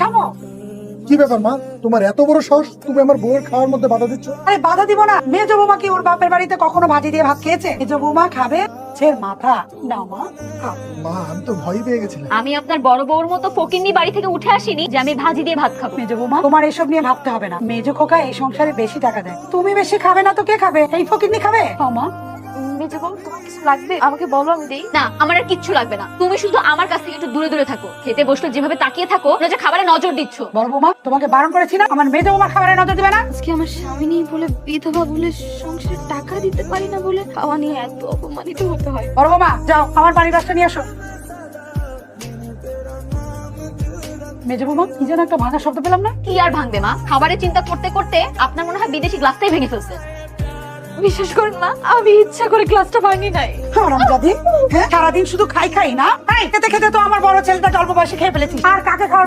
থামো। কি ব্যাপার মা? তোমার এত বড় সাহস? তুমি আমার বউয়ের খাওয়ার মধ্যে বাধা দিচ্ছ? আরে বাধা দিব না। মেজ বৌমা কি ওর বাপের বাড়িতে কখনো ভাজি দিয়ে ভাত খেয়েছে? মেজ বৌমা খাবে ছের মাথা। না মা খাও। মা আমি তো ভয় পেয়ে গেছিলাম। আমি আপনার বড় বউর মতো ফকিন্নি বাড়ি থেকে উঠে আসিনি যে আমি ভাজি দিয়ে ভাত খাব। মেজ বৌমা তোমার এসব নিয়ে ভাবতে হবে না। মেজ খোকা এই সংসারে বেশি টাকা দেয়। তুমি বেশি খাবে না তো কে খাবে? এই ফকিরনি খাবে? খাও মা। তোমার কিছু লাগবে? আমাকে বলো আমি দেই। না আমার আর কিচ্ছু লাগবে না। তুমি শুধু আমার কাছ থেকে একটু দূরে দূরে থাকো। খেতে বসলে যেভাবে তাকিয়ে থাকো খাবারে নজর দিচ্ছ। বড় বৌমা তোমাকে বারণ করেছি না? আমার মেজ বৌমা খাবারে নজর দিবে না? আজকে আমার স্বামী নেই বলে বিধবা বলে সংসারে টাকা দিতে পারি না বলে খাওয়া নিয়ে এত অপমানিত হতে হয়। বড় বৌমা যাও আমার বাড়ির রাস্তা নিয়ে আসো। মেজ বৌমা কি যেন একটা ভাঙা শব্দ পেলাম না? কি আর ভাঙবে মা? খাবারের চিন্তা করতে করতে আপনার মনে হয় বিদেশি গ্লাসটাই ভেঙে ফেলছে। বিশ্বাস করেন মা আমি ইচ্ছা করে ক্লাসটা ভাঙি নাই। হারামজাদি হ্যাঁ? সারাদিন শুধু খাই খাই না? খেতে খেতে তো আমার বড় ছেলেটা অল্প বয়সে খেয়ে ফেলেছি আর কাকে খাওয়া